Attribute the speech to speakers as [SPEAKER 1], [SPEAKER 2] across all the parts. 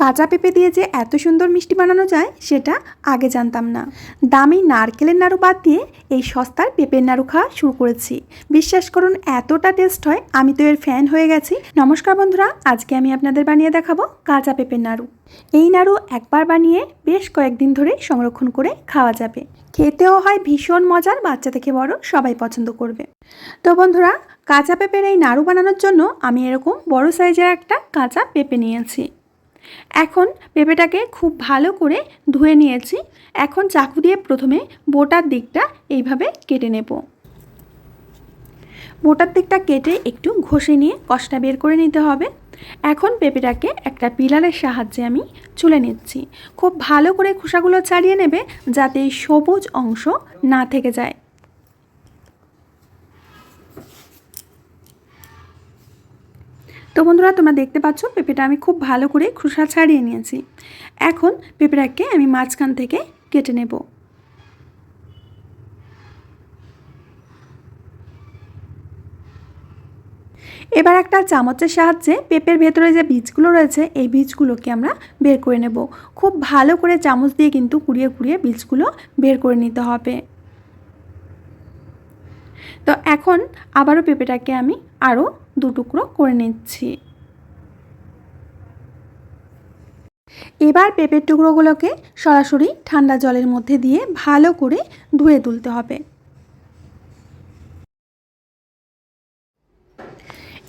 [SPEAKER 1] কাঁচা পেঁপে দিয়ে যে এত সুন্দর মিষ্টি বানানো যায়, সেটা আগে জানতাম না। দামি নারকেলের নাড়ু বাদ দিয়ে এই সস্তার পেঁপের নাড়ু খাওয়া শুরু করেছি। বিশ্বাস করুন, এতটা টেস্ট হয়, আমি তো এর ফ্যান হয়ে গেছি। নমস্কার বন্ধুরা, আজকে আমি আপনাদের বানিয়ে দেখাবো কাঁচা পেঁপের নাড়ু। এই নাড়ু একবার বানিয়ে বেশ কয়েকদিন ধরে সংরক্ষণ করে খাওয়া যাবে। খেতেও হয় ভীষণ মজার, বাচ্চা থেকে বড় সবাই পছন্দ করবে। তো বন্ধুরা, কাঁচা পেঁপের এই নাড়ু বানানোর জন্য আমি এরকম বড় সাইজের একটা কাঁচা পেঁপে নিয়েছি। এখন পেঁপেটাকে খুব ভালো করে ধুয়ে নিয়েছি। এখন চাকু দিয়ে প্রথমে বোটার দিকটা এইভাবে কেটে নেব। বোটার দিকটা কেটে একটু ঘষে নিয়ে কষটা বের করে নিতে হবে। এখন পেঁপেটাকে একটা পিলারের সাহায্যে আমি চুলে নিচ্ছি। খুব ভালো করে খোসাগুলো ছাড়িয়ে নেবে যাতে সবুজ অংশ না থেকে যায়। তো বন্ধুরা, তোমরা দেখতে পাচ্ছ পেঁপেটা আমি খুব ভালো করে খোসা ছাড়িয়ে নিয়েছি। এখন পেঁপেটাকে আমি মাঝখান থেকে কেটে নেব। এবার একটা চামচের সাহায্যে পেঁপের ভেতরে যে বীজগুলো রয়েছে, এই বীজগুলোকে আমরা বের করে নেব। খুব ভালো করে চামচ দিয়ে কিন্তু কুড়িয়ে কুড়িয়ে বীজগুলো বের করে নিতে হবে। তো এখন আবারও পেঁপেটাকে আমি আরও দু টুকরো করে নিচ্ছি। এবার পেঁপের টুকরোগুলোকে সরাসরি ঠান্ডা জলের মধ্যে দিয়ে ভালো করে ধুয়ে তুলতে হবে।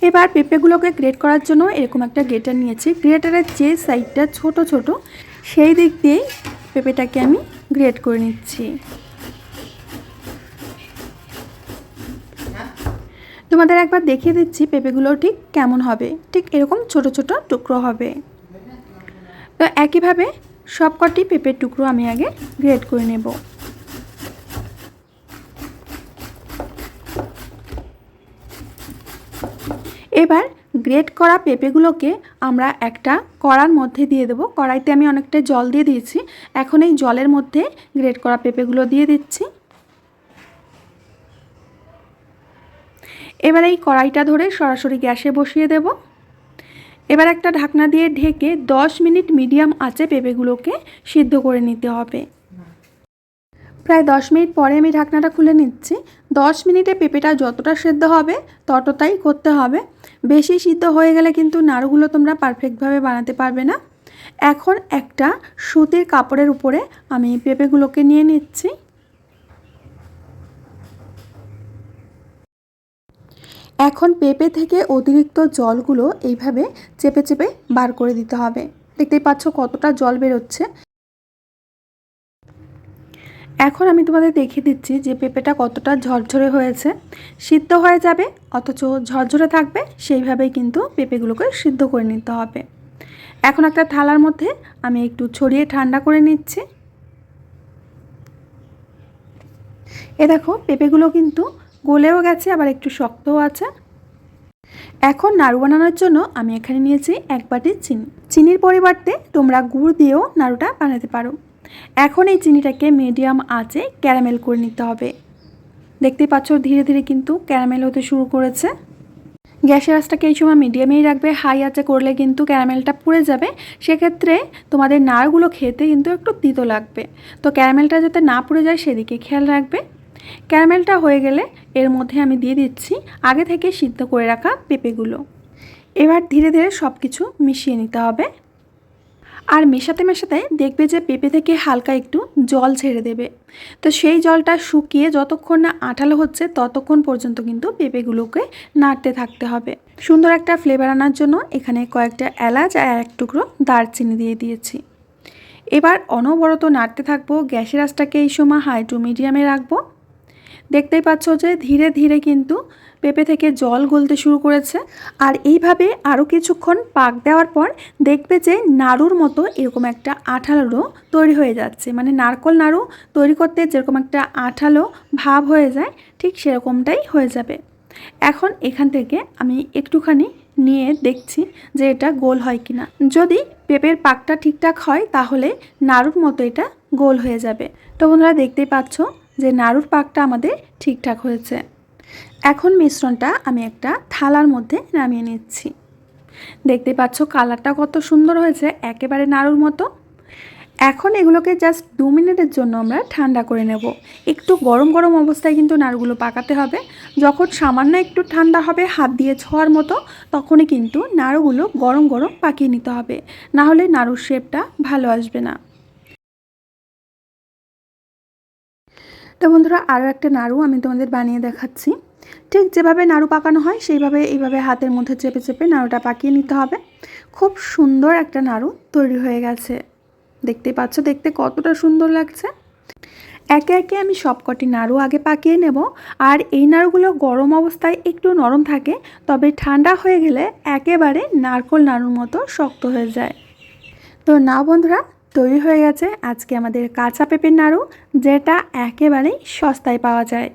[SPEAKER 1] এবার পেঁপেগুলোকে গ্রেট করার জন্য এরকম একটা গ্রেটার নিয়েছি। গ্রেটারের যে সাইডটা ছোট ছোট, সেই দিক দিয়েই পেঁপেটাকে আমি গ্রেট করে নিচ্ছি। তোমাদের একবার দেখিয়ে দিচ্ছি পেঁপেগুলো ঠিক কেমন হবে। ঠিক এরকম ছোট ছোট টুকরো হবে। তো একইভাবে সবকটি পেঁপের টুকরো আমি আগে গ্রেড করে নেব। এবার গ্রেট করা পেঁপেগুলোকে আমরা একটা কড়ার মধ্যে দিয়ে দেবো। কড়াইতে আমি অনেকটা জল দিয়ে দিয়েছি। এখন এই জলের মধ্যে গ্রেট করা পেঁপেগুলো দিয়ে দিচ্ছি। এবার এই কড়াইটা ধরে সরাসরি গ্যাসে বসিয়ে দেব। এবার একটা ঢাকনা দিয়ে ঢেকে 10 মিনিট মিডিয়াম আঁচে পেঁপেগুলোকে সিদ্ধ করে নিতে হবে। প্রায় 10 মিনিট পরে আমি ঢাকনাটা খুলে নিচ্ছি। 10 মিনিটে পেঁপেটা যতটা সেদ্ধ হবে ততটাই করতে হবে। বেশি সিদ্ধ হয়ে গেলে কিন্তু নাড়ুগুলো তোমরা পারফেক্টভাবে বানাতে পারবে না। এখন একটা সুতির কাপড়ের উপরে আমি পেঁপেগুলোকে নিয়ে নিচ্ছি। এখন পেঁপে থেকে অতিরিক্ত জলগুলো এইভাবে চেপে চেপে বার করে দিতে হবে। দেখতেই পাচ্ছ কতটা জল বেরোচ্ছে। এখন আমি তোমাদের দেখিয়ে দিচ্ছি যে পেঁপেটা কতটা ঝরঝরে হয়েছে। সিদ্ধ হয়ে যাবে, অথচ ঝরঝরে থাকবে, সেইভাবেই কিন্তু পেঁপেগুলোকে সিদ্ধ করে নিতে হবে। এখন একটা থালার মধ্যে আমি একটু ছড়িয়ে ঠান্ডা করে নিচ্ছি। এ দেখো, পেঁপেগুলো কিন্তু গলেও গেছে, আবার একটু শক্তও আছে। এখন নাড়ু বানানোর জন্য আমি এখানে নিয়েছি এক বাটি চিনি। চিনির পরিবর্তে তোমরা গুড় দিয়েও নাড়ুটা বানাতে পারো। এখন এই চিনিটাকে মিডিয়াম আঁচে ক্যারামেল করে নিতে হবে। দেখতেই পাচ্ছ, ধীরে ধীরে কিন্তু ক্যারামেল হতে শুরু করেছে। গ্যাসের আঁচটাকে এই সময় মিডিয়ামেই রাখবে। হাই আঁচে করলে কিন্তু ক্যারামেলটা পুড়ে যাবে। সেক্ষেত্রে তোমাদের নাড়গুলো খেতে কিন্তু একটু তিতো লাগবে। তো ক্যারামেলটা যাতে না পুড়ে যায়, সেদিকে খেয়াল রাখবে। ক্যারামেলটা হয়ে গেলে এর মধ্যে আমি দিয়ে দিচ্ছি আগে থেকে সিদ্ধ করে রাখা পেঁপেগুলো। এবার ধীরে ধীরে সব কিছু মিশিয়ে নিতে হবে। আর মেশাতে মেশাতে দেখবে যে পেঁপে থেকে হালকা একটু জল ছেড়ে দেবে। তো সেই জলটা শুকিয়ে যতক্ষণ না আঠালো হচ্ছে ততক্ষণ পর্যন্ত কিন্তু পেঁপেগুলোকে নাড়তে থাকতে হবে। সুন্দর একটা ফ্লেভার আনার জন্য এখানে কয়েকটা এলাচ আর এক টুকরো দারচিনি দিয়ে দিয়েছি। এবার অনবরত নাড়তে থাকব, গ্যাসের আঁচটাকে এই সময় হাই টু মিডিয়ামে রাখব। দেখতেই পাচ্ছ যে ধীরে ধীরে কিন্তু পেঁপে থেকে জল গলতে শুরু করেছে। আর এইভাবে আরও কিছুক্ষণ পাক দেওয়ার পর দেখবে যে নাড়ুর মতো এরকম একটা আঠালো তৈরি হয়ে যাচ্ছে। মানে নারকল নাড়ু তৈরি করতে যেরকম একটা আঠালো ভাব হয়ে যায়, ঠিক সেরকমটাই হয়ে যাবে। এখন এখান থেকে আমি একটুখানি নিয়ে দেখছি যে এটা গোল হয় কিনা। যদি পেঁপের পাকটা ঠিকঠাক হয়, তাহলে নাড়ুর মতো এটা গোল হয়ে যাবে। তো বন্ধুরা দেখতেই পাচ্ছ যে নাড়ুর পাকটা আমাদের ঠিকঠাক হয়েছে। এখন মিশ্রণটা আমি একটা থালার মধ্যে নামিয়ে নিচ্ছি। দেখতে পাচ্ছ কালারটা কত সুন্দর হয়েছে, একেবারে নাড়ুর মতো। এখন এগুলোকে জাস্ট দু মিনিটের জন্য আমরা ঠান্ডা করে নেব। একটু গরম গরম অবস্থায় কিন্তু নাড়ুগুলো পাকাতে হবে। যখন সামান্য একটু ঠান্ডা হবে, হাত দিয়ে ছোঁয়ার মতো, তখনই কিন্তু নাড়ুগুলো গরম গরম পাকিয়ে নিতে হবে। না হলে নাড়ুর শেপটা ভালো আসবে না। তো বন্ধুরা আরও একটা নাড়ু আমি তোমাদের বানিয়ে দেখাচ্ছি। ঠিক যেভাবে নাড়ু পাকানো হয়, সেইভাবে এইভাবে হাতের মধ্যে চেপে চেপে নাড়ুটা পাকিয়ে নিতে হবে। খুব সুন্দর একটা নাড়ু তৈরি হয়ে গেছে। দেখতেই পাচ্ছ, দেখতে কতটা সুন্দর লাগছে। একে একে আমি সবকটি নাড়ু আগে পাকিয়ে নেব। আর এই নাড়ুগুলো গরম অবস্থায় একটু নরম থাকে, তবে ঠান্ডা হয়ে গেলে একেবারে নারকোল নাড়ুর মতো শক্ত হয়ে যায়। তো না বন্ধুরা তৈরি হয়ে গেছে আজকে আমাদের কাঁচা পেঁপের নাড়ু, যেটা একেবারেই সস্তায় পাওয়া যায়।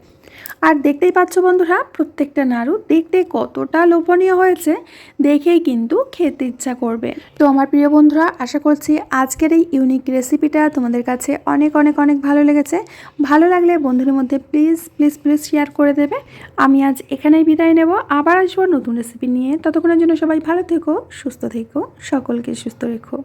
[SPEAKER 1] আর দেখতেই পাচ্ছ বন্ধুরা, প্রত্যেকটা নাড়ু দেখতে কতটা লোভনীয় হয়েছে, দেখেই কিন্তু খেতে ইচ্ছা করবে। তো আমার প্রিয় বন্ধুরা, আশা করছি আজকের এই ইউনিক রেসিপিটা তোমাদের কাছে অনেক অনেক অনেক ভালো লেগেছে। ভালো লাগলে বন্ধুদের মধ্যে প্লিজ প্লিজ প্লিজ শেয়ার করে দেবে। আমি আজ এখানেই বিদায় নেব। আবার আসব নতুন রেসিপি নিয়ে। ততক্ষণের জন্য সবাই ভালো থেকো, সুস্থ থেকো, সকলকে সুস্থ রেখো।